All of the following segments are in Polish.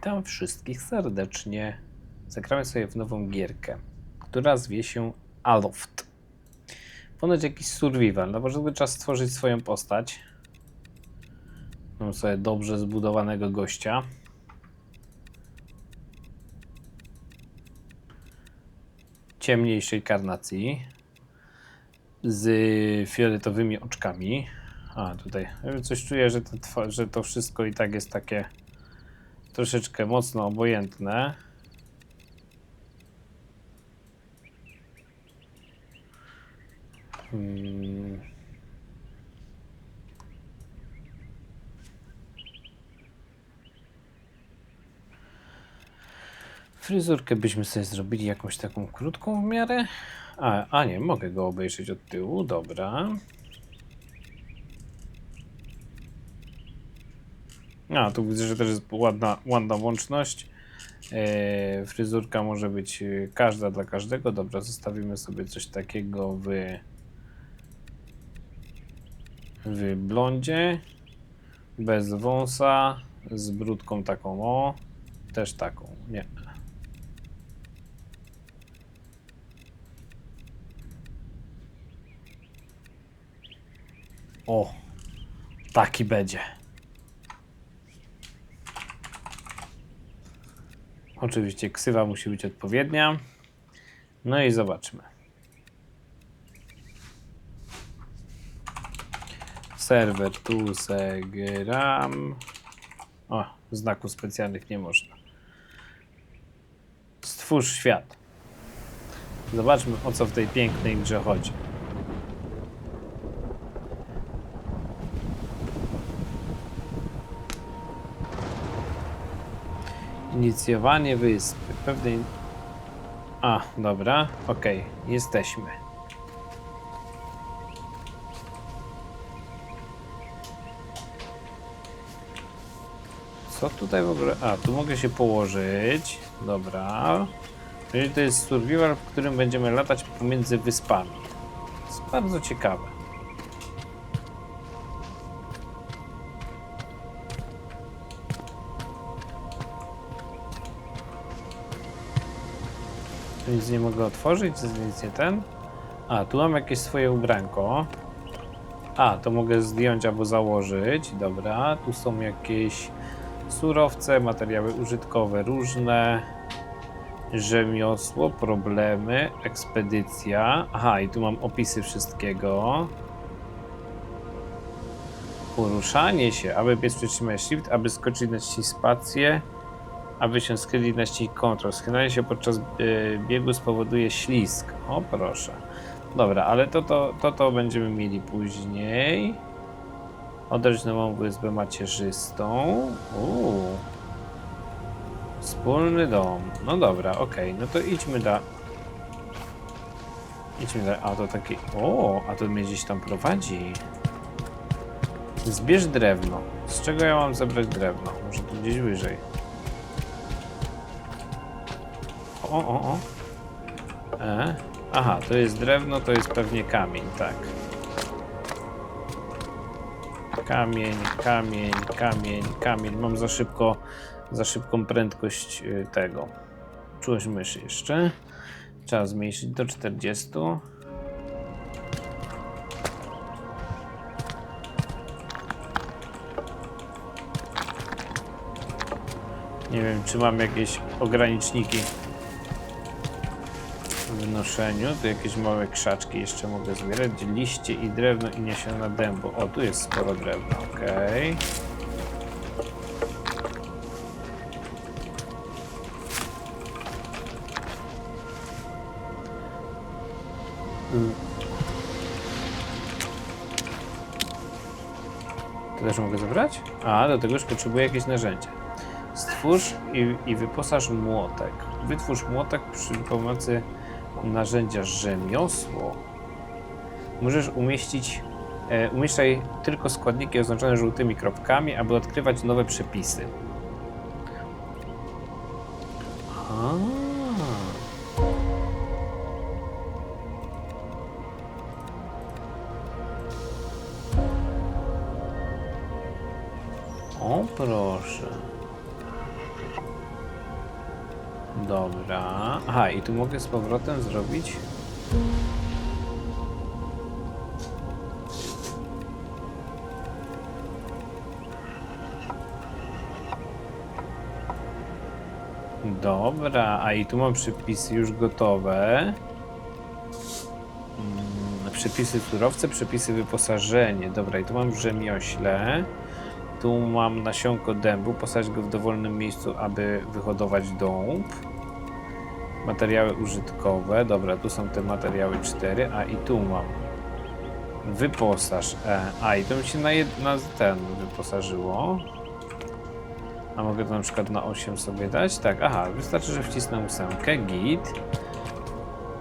Witam wszystkich serdecznie. Zagramy sobie w nową gierkę, która zwie się Aloft. Ponoć jakiś survival. Na początku trzeba stworzyć swoją postać. Mam sobie dobrze zbudowanego gościa. Ciemniejszej karnacji. Z fioletowymi oczkami. A, tutaj coś czuję, że to, że to wszystko i tak jest takie troszeczkę mocno obojętne. Hmm. Fryzurkę byśmy sobie zrobili jakąś taką krótką w miarę. A, a nie, mogę go obejrzeć od tyłu, dobra. A, tu widzę, że też jest ładna, ładna łączność. E, fryzurka może być e, każda dla każdego. Dobra, zostawimy sobie coś takiego w, w blondzie. Bez wąsa. Z brudką taką o. Też taką. Nie. O, taki będzie. Oczywiście ksywa musi być odpowiednia. No i zobaczmy. Serwer tu se gram. O, znaków specjalnych nie można. Stwórz świat. Zobaczmy o co w tej pięknej grze chodzi. Inicjowanie wyspy. Pewnej. A, dobra, okej, jesteśmy. Co tutaj w ogóle? A, tu mogę się położyć. Dobra. Czyli to jest survival, w którym będziemy latać pomiędzy wyspami. Jest bardzo ciekawe. Nic nie mogę otworzyć, nic nie ten. A, tu mam jakieś swoje ubranko. A, to mogę zdjąć albo założyć. Dobra, tu są jakieś surowce, materiały użytkowe różne. Rzemiosło, problemy, ekspedycja. Aha, i tu mam opisy wszystkiego. Poruszanie się, aby biec przytrzymać shift, aby skoczyć naciśnij spację, aby się skryli naciśnij control. Schylanie się podczas y, biegu spowoduje ślizg. O proszę. Dobra, ale to to, to, to będziemy mieli później. Odejść nową wyspę macierzystą. Uuu. Wspólny dom. No dobra, okej. No to idźmy da. Idźmy da. A to taki. O, a to mnie gdzieś tam prowadzi. Zbierz drewno. Z czego ja mam zebrać drewno? Może tu gdzieś wyżej. O, o, o. E? Aha, to jest drewno, to jest pewnie kamień, tak. Kamień, kamień, kamień, kamień. Mam za szybko, za szybką prędkość y, tego. Czułość myszy jeszcze. Trzeba zmniejszyć do 40. Nie wiem, czy mam jakieś ograniczniki noszeniu. Tu jakieś małe krzaczki jeszcze mogę zbierać. Liście i drewno i niesiona dębu. O, tu jest sporo drewna, okej. Mm. To też mogę zabrać? A, do tego już potrzebuję jakieś narzędzia. Stwórz i, i wyposaż młotek. Wytwórz młotek przy pomocy narzędzia rzemiosło. Możesz umieścić, e, umieszczaj tylko składniki oznaczone żółtymi kropkami, aby odkrywać nowe przepisy. A. i tu mogę z powrotem zrobić. Dobra, a i tu mam przepisy już gotowe. Mm, Przepisy surowce, przepisy wyposażenie. Dobra, i tu mam rzemiośle. Tu mam nasionko dębu, posadzić go w dowolnym miejscu, aby wyhodować dąb. Materiały użytkowe. Dobra, tu są te materiały 4, a i tu mam. Wyposaż. E, a i to mi się na, jed, na ten wyposażyło. A mogę to na przykład na 8 sobie dać? Tak, aha, wystarczy, że wcisnę ósemkę, git.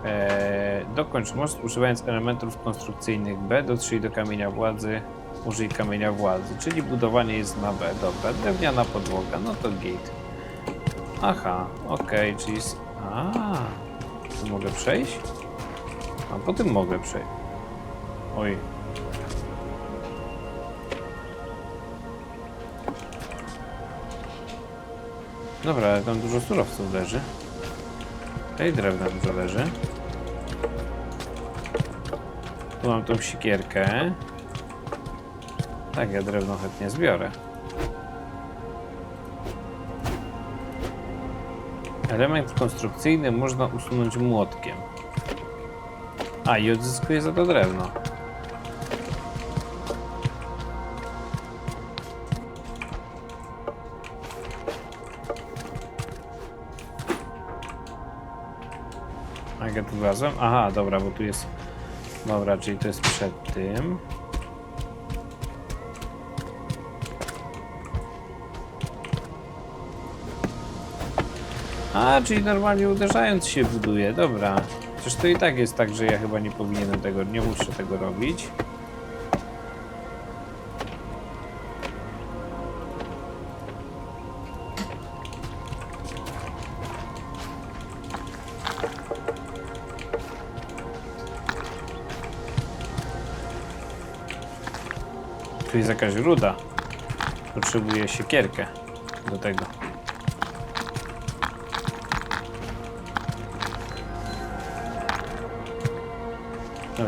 Eee, dokończ most używając elementów konstrukcyjnych B, dotrzyj do kamienia władzy, użyj kamienia władzy, czyli budowanie jest na B, dobra, drewniana podłoga, no to git. Aha, okej, czyli... A, tu mogę przejść? A po tym mogę przejść. Oj. Dobra, ale tam dużo surowców leży. Tutaj drewna dużo leży. Tu mam tą sikierkę. Tak, ja drewno chętnie zbiorę. Element konstrukcyjny można usunąć młotkiem. A, i odzyskuję za to drewno. Tu? Aha, dobra, bo tu jest... Dobra, czyli to jest przed tym. A, czyli normalnie uderzając się buduje, dobra. Przecież to i tak jest tak, że ja chyba nie powinienem tego, nie muszę tego robić. Tu jest jakaś ruda. Potrzebuję siekierkę do tego.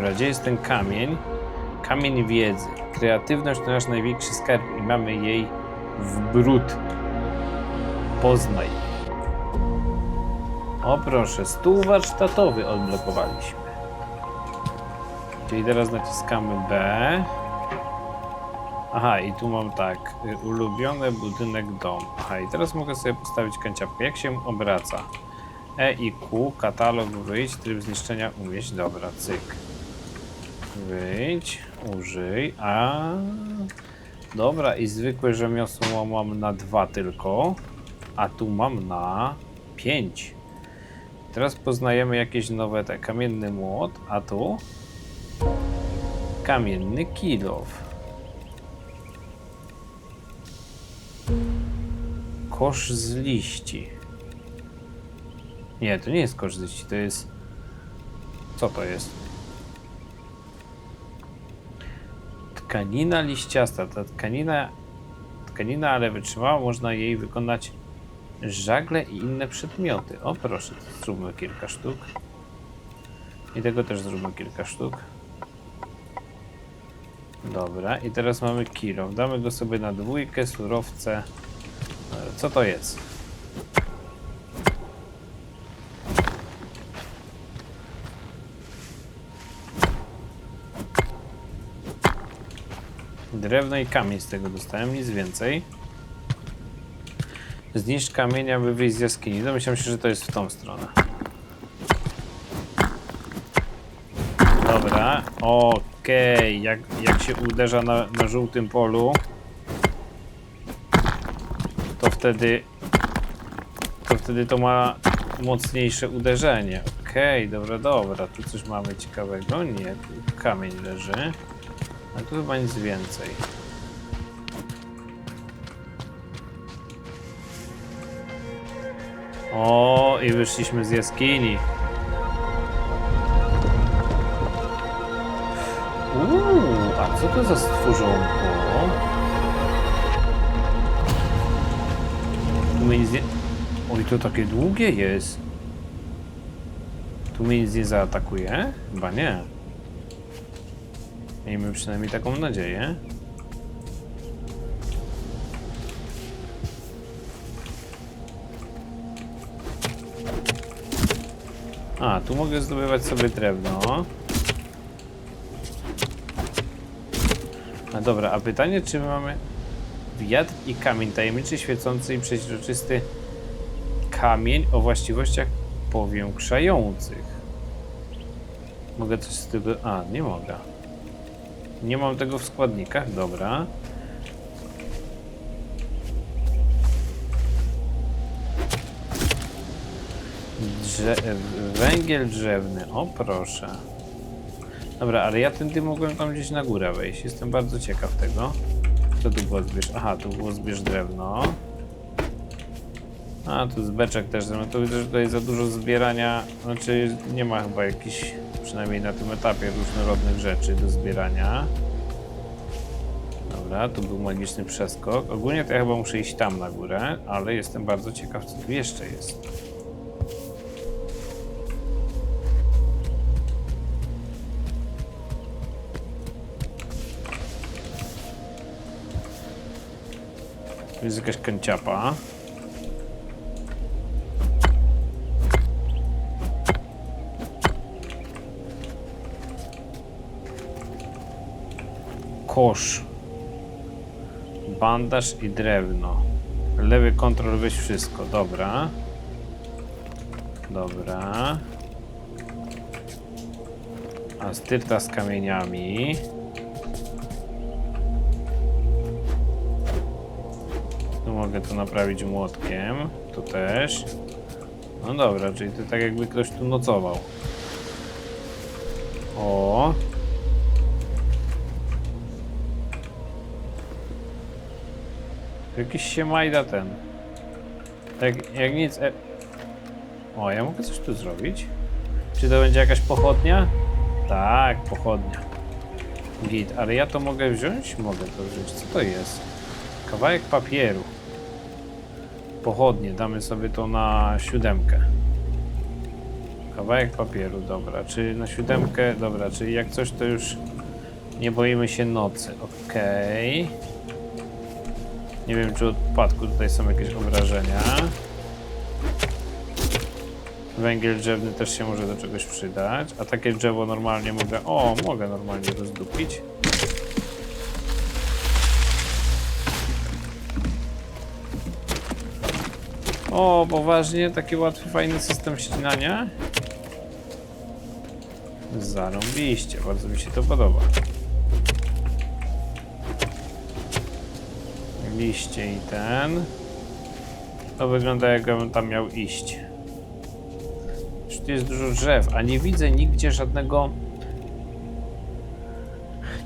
Dobra, gdzie jest ten kamień? Kamień wiedzy. Kreatywność to nasz największy skarb i mamy jej w brud. Poznaj. O proszę, stół warsztatowy odblokowaliśmy. Czyli teraz naciskamy B. Aha, i tu mam tak, y, ulubiony budynek dom. Aha, i teraz mogę sobie postawić kanciapkę. Jak się obraca? E i Q, katalog wyjść, tryb zniszczenia umieść. Dobra, cyk. Wyjdź, użyj, a... Dobra, i zwykłe rzemiosło mam na dwa tylko, a tu mam na pięć. Teraz poznajemy jakieś nowe te kamienny młot, a tu kamienny kilow. Kosz z liści. Nie, to nie jest kosz z liści, to jest... Co to jest? Tkanina liściasta. Ta tkanina, tkanina, ale wytrzymała, można jej wykonać żagle i inne przedmioty. O proszę, zróbmy kilka sztuk. I tego też zróbmy kilka sztuk. Dobra, i teraz mamy kilo. Damy go sobie na dwójkę, surowce. E, Co to jest? Drewno i kamień z tego dostałem, nic więcej. Zniszcz kamień, aby wyjść z jaskini. Domyślam się, że to jest w tą stronę. Dobra, okej. Jak, jak się uderza na, na żółtym polu, to wtedy to wtedy to ma mocniejsze uderzenie. Okej, dobra, dobra. Tu coś mamy ciekawego? Nie, tu kamień leży. A tu chyba nic więcej. O, i wyszliśmy z jaskini. Uuu, a co to za stworzonko? Tu my nic nie... Oj, to takie długie jest. Tu mnie nic nie zaatakuje? Chyba nie. Miejmy przynajmniej taką nadzieję. A, tu mogę zdobywać sobie drewno. A dobra, a pytanie, czy my mamy wiatr i kamień, tajemniczy, świecący i przeźroczysty kamień o właściwościach powiększających. Mogę coś z tego... A, nie mogę. Nie mam tego w składnikach, dobra. Drze węgiel drzewny, o proszę. Dobra, ale ja tędy mogłem tam gdzieś na górę wejść. Jestem bardzo ciekaw tego. Co tu było zbierz? Aha, tu było zbierz drewno. A, tu z beczek też. No to widzę, że tutaj za dużo zbierania. Znaczy, nie ma chyba jakichś, przynajmniej na tym etapie, różnorodnych rzeczy do zbierania. Dobra, tu był magiczny przeskok. Ogólnie to ja chyba muszę iść tam na górę, ale jestem bardzo ciekaw, co tu jeszcze jest. Jest jakaś kęciapa. Kosz. Bandaż i drewno. Lewy kontrol, weź wszystko. Dobra. Dobra. A styrta z kamieniami. Tu mogę to naprawić młotkiem. Tu też. No dobra, czyli to tak jakby ktoś tu nocował. O. Jakiś się majda ten. Jak, jak nic. E... O, ja mogę coś tu zrobić? Czy to będzie jakaś pochodnia? Tak, pochodnia. Git, ale ja to mogę wziąć? Mogę to wziąć. Co to jest? Kawałek papieru. Pochodnie, damy sobie to na siódemkę. Kawałek papieru, dobra. Czy na siódemkę, dobra, czyli jak coś to już nie boimy się nocy. Okej. Nie wiem, czy od upadku tutaj są jakieś obrażenia. Węgiel drzewny też się może do czegoś przydać. A takie drzewo normalnie mogę... O, mogę normalnie rozdupić. O, poważnie? Taki łatwy, fajny system ścinania? Zarąbiście, bardzo mi się to podoba. Liście i ten. To wygląda jakbym tam miał iść. Tu jest dużo drzew, a nie widzę nigdzie żadnego...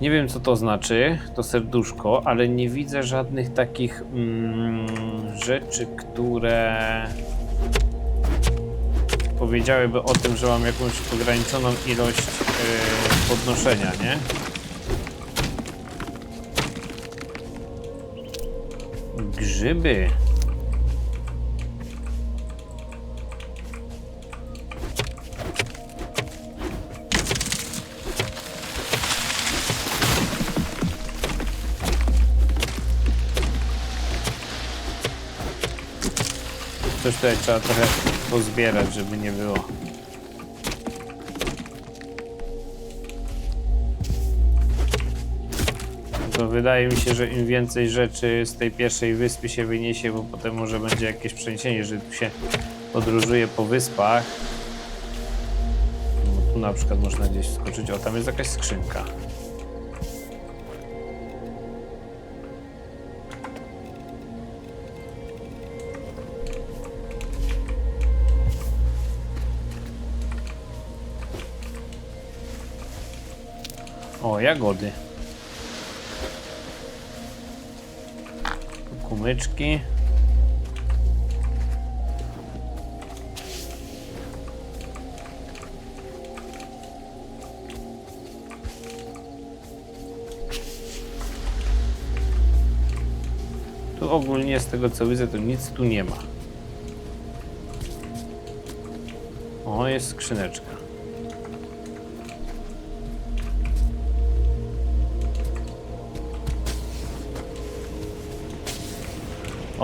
Nie wiem co to znaczy, to serduszko, ale nie widzę żadnych takich mm, rzeczy, które powiedziałyby o tym, że mam jakąś ograniczoną ilość yy, podnoszenia, nie? Grzyby. Coś tutaj trzeba trochę pozbierać, żeby nie było. To wydaje mi się, że im więcej rzeczy z tej pierwszej wyspy się wyniesie, bo potem może będzie jakieś przeniesienie, że tu się podróżuje po wyspach. No, tu na przykład można gdzieś skoczyć. O, tam jest jakaś skrzynka. O, jagody. Kumyczki. Tu ogólnie z tego co widzę to nic tu nie ma. O, jest skrzyneczka.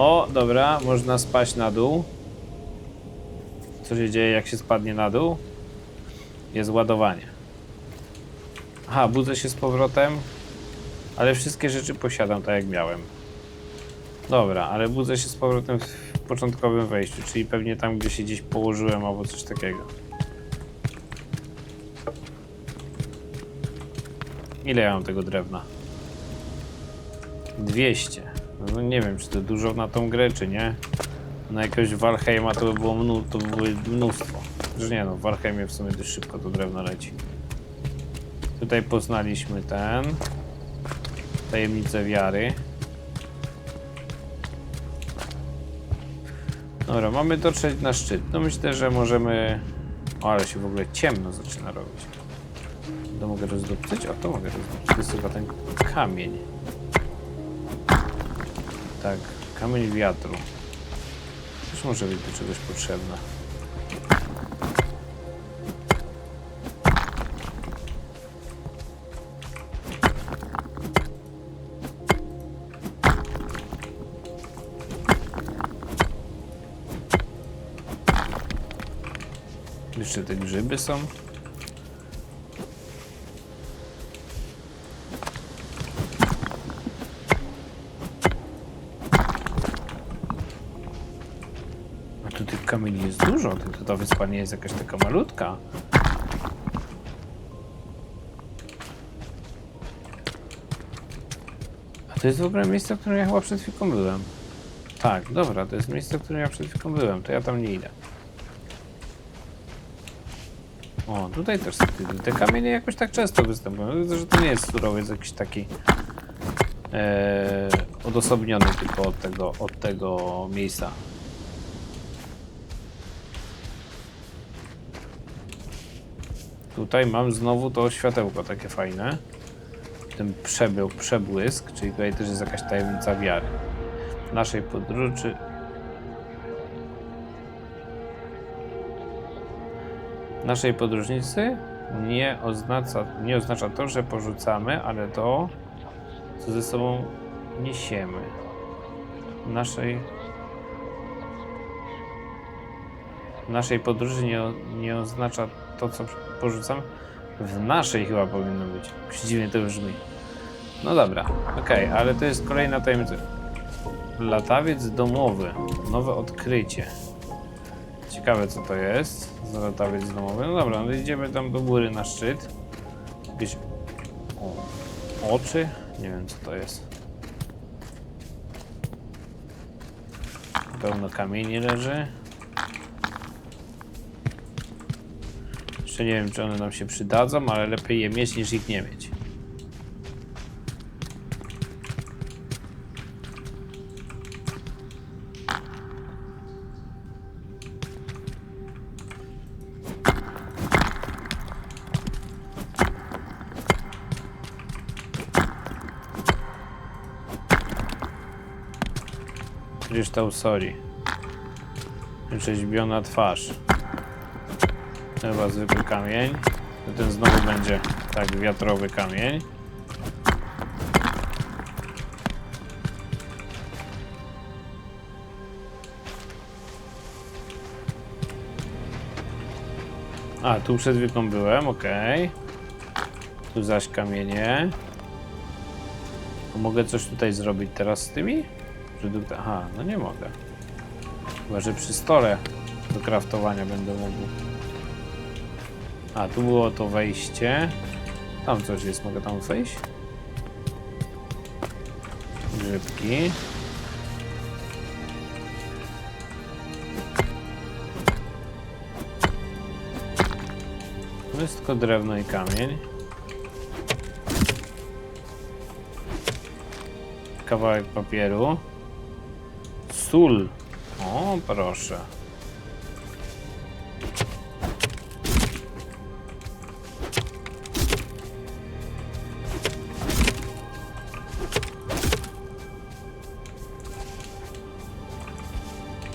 O, dobra, można spaść na dół. Co się dzieje, jak się spadnie na dół? Jest ładowanie. Aha, budzę się z powrotem, ale wszystkie rzeczy posiadam tak jak miałem. Dobra, ale budzę się z powrotem w początkowym wejściu, czyli pewnie tam, gdzie się gdzieś położyłem albo coś takiego. Ile ja mam tego drewna? 200. No nie wiem, czy to dużo na tą grę, czy nie. Na jakiegoś Valheima to by było, to by było mnóstwo. Że nie no, w Valheimie w sumie dość szybko to drewno leci. Tutaj poznaliśmy ten. Tajemnicę wiary. Dobra, mamy dotrzeć na szczyt. No myślę, że możemy... O, ale się w ogóle ciemno zaczyna robić. To mogę rozdupcyć? O, to mogę rozdupcyć. To jest chyba ten kamień. Tak, kamień wiatru. Też może być do czegoś potrzebna. Jeszcze te grzyby są. A tu tych kamieni jest dużo, tylko ta wyspa nie jest jakaś taka malutka. A to jest w ogóle miejsce, w którym ja chyba przed chwilą byłem. Tak, dobra, to jest miejsce, w którym ja przed chwilą byłem, to ja tam nie idę. O, tutaj też są te, kamienie jakoś tak często występują. Widzę, że to nie jest surowiec jakiś taki e, odosobniony tylko od tego, od tego miejsca. Tutaj mam znowu to światełko takie fajne. Ten przebył, przebłysk, czyli tutaj też jest jakaś tajemnica wiary. Naszej podróży naszej podróżnicy nie oznacza, nie oznacza to, że porzucamy, ale to, co ze sobą niesiemy. Naszej naszej podróży nie, nie oznacza to, co porzucamy. W naszej chyba powinno być. Jakoś dziwnie to brzmi. No dobra, okej, ale to jest kolejna tajemnica. Latawiec domowy. Nowe odkrycie. Ciekawe co to jest za latawiec domowy. No dobra, no idziemy tam do góry na szczyt. Jakieś o, oczy? Nie wiem co to jest. Pełno kamieni leży. Jeszcze nie wiem czy one nam się przydadzą, ale lepiej je mieć niż ich nie mieć. Kryształ soli. Rzeźbiona twarz. Chyba zwykły kamień. Ten znowu będzie tak wiatrowy kamień. A, tu przed chwilą byłem, okej. Tu zaś kamienie. Mogę coś tutaj zrobić teraz z tymi? Aha, no nie mogę. Chyba, że przy stole do kraftowania będę mógł. A, tu było to wejście. Tam coś jest, mogę tam wejść? Grzybki. To jest tylko drewno i kamień. Kawałek papieru. Sól. O, proszę.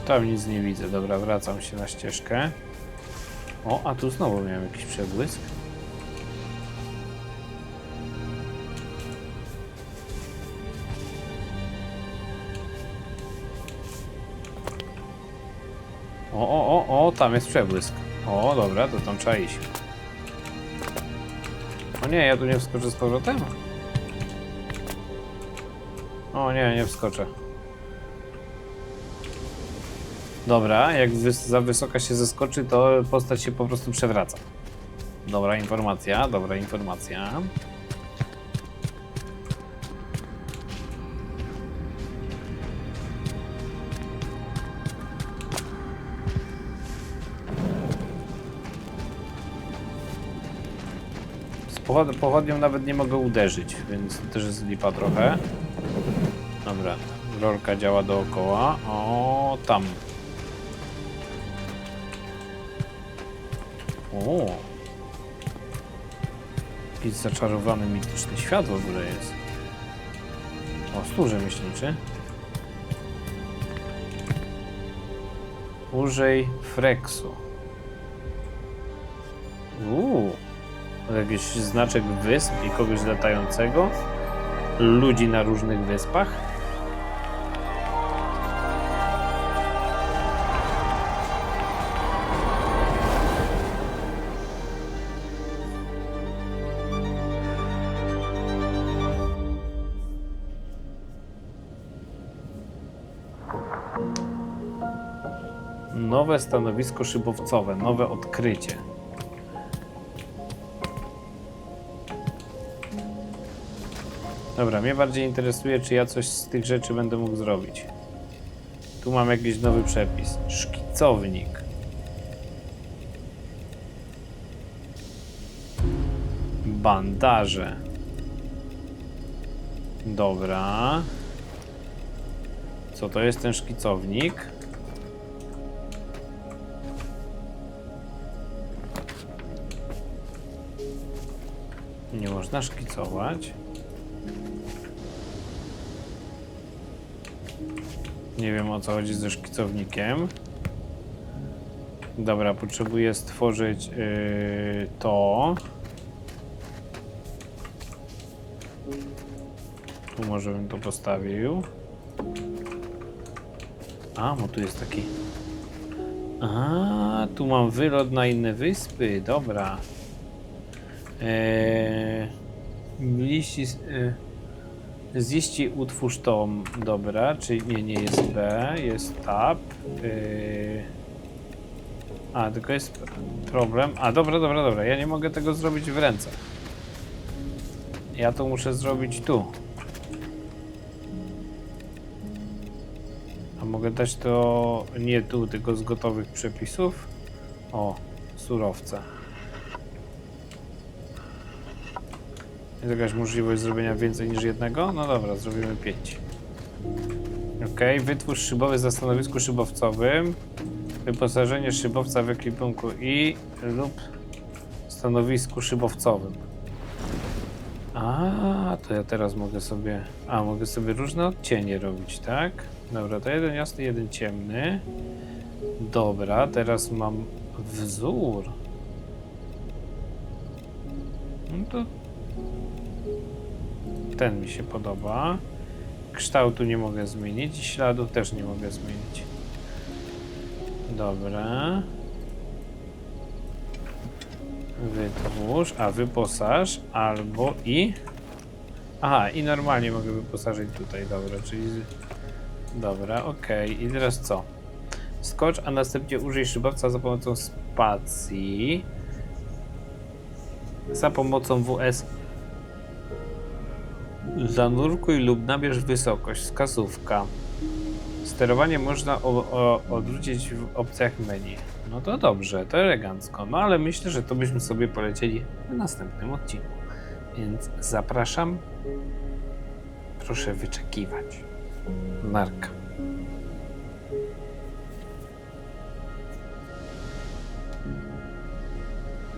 Tam nic nie widzę. Dobra, wracam się na ścieżkę. O, a tu znowu miałem jakiś przebłysk. O, o, o, o, tam jest przebłysk. O, dobra, to tam trzeba iść. O nie, ja tu nie wskoczę z powrotem? O nie, nie wskoczę. Dobra, jak wys za wysoka się zeskoczy, to postać się po prostu przewraca. Dobra informacja, dobra informacja. Pochod pochodnią nawet nie mogę uderzyć, więc też jest lipa trochę. Dobra, rolka działa dookoła. O, tam. O. Jakiś zaczarowany mityczny świat w ogóle jest. O, stół rzemieślniczy. Użyj freksu. Uuu. Jakiś znaczek wysp i kogoś latającego. Ludzi na różnych wyspach. Nowe stanowisko szybowcowe, nowe odkrycie. Dobra, mnie bardziej interesuje, czy ja coś z tych rzeczy będę mógł zrobić. Tu mam jakiś nowy przepis. Szkicownik. Bandaże. Dobra. Co to jest ten szkicownik? Można szkicować. Nie wiem o co chodzi ze szkicownikiem. Dobra, potrzebuję stworzyć yy, to. Tu może bym to postawił. A, bo tu jest taki. A, tu mam wylot na inne wyspy. Dobra. Eee, liści. I utwórz to. Dobra, czyli nie, nie jest B, jest tab. Yy... A, tylko jest problem. A, dobra, dobra, dobra. Ja nie mogę tego zrobić w ręce. Ja to muszę zrobić tu. A mogę dać to nie tu, tylko z gotowych przepisów? O, surowce. Jest jakaś możliwość zrobienia więcej niż jednego? No dobra, zrobimy 5. Ok, wytwórz szybowy za stanowisku szybowcowym. Wyposażenie szybowca w ekwipunku i lub stanowisku szybowcowym. A, to ja teraz mogę sobie. A, mogę sobie różne odcienie robić, tak? Dobra, to jeden jasny, jeden ciemny. Dobra, teraz mam wzór. No to ten mi się podoba. Kształtu nie mogę zmienić i śladu też nie mogę zmienić. Dobra. Wytwórz, a wyposaż albo i... Aha, i normalnie mogę wyposażyć tutaj, dobra, czyli... Dobra, okej. I teraz co? Skocz, a następnie użyj szybowca za pomocą spacji. Za pomocą WS Zanurkuj lub nabierz wysokość. Wskazówka. Sterowanie można o, o, odwrócić w opcjach menu. No to dobrze, to elegancko. No ale myślę, że to byśmy sobie polecieli w następnym odcinku. Więc zapraszam. Proszę wyczekiwać. Narka.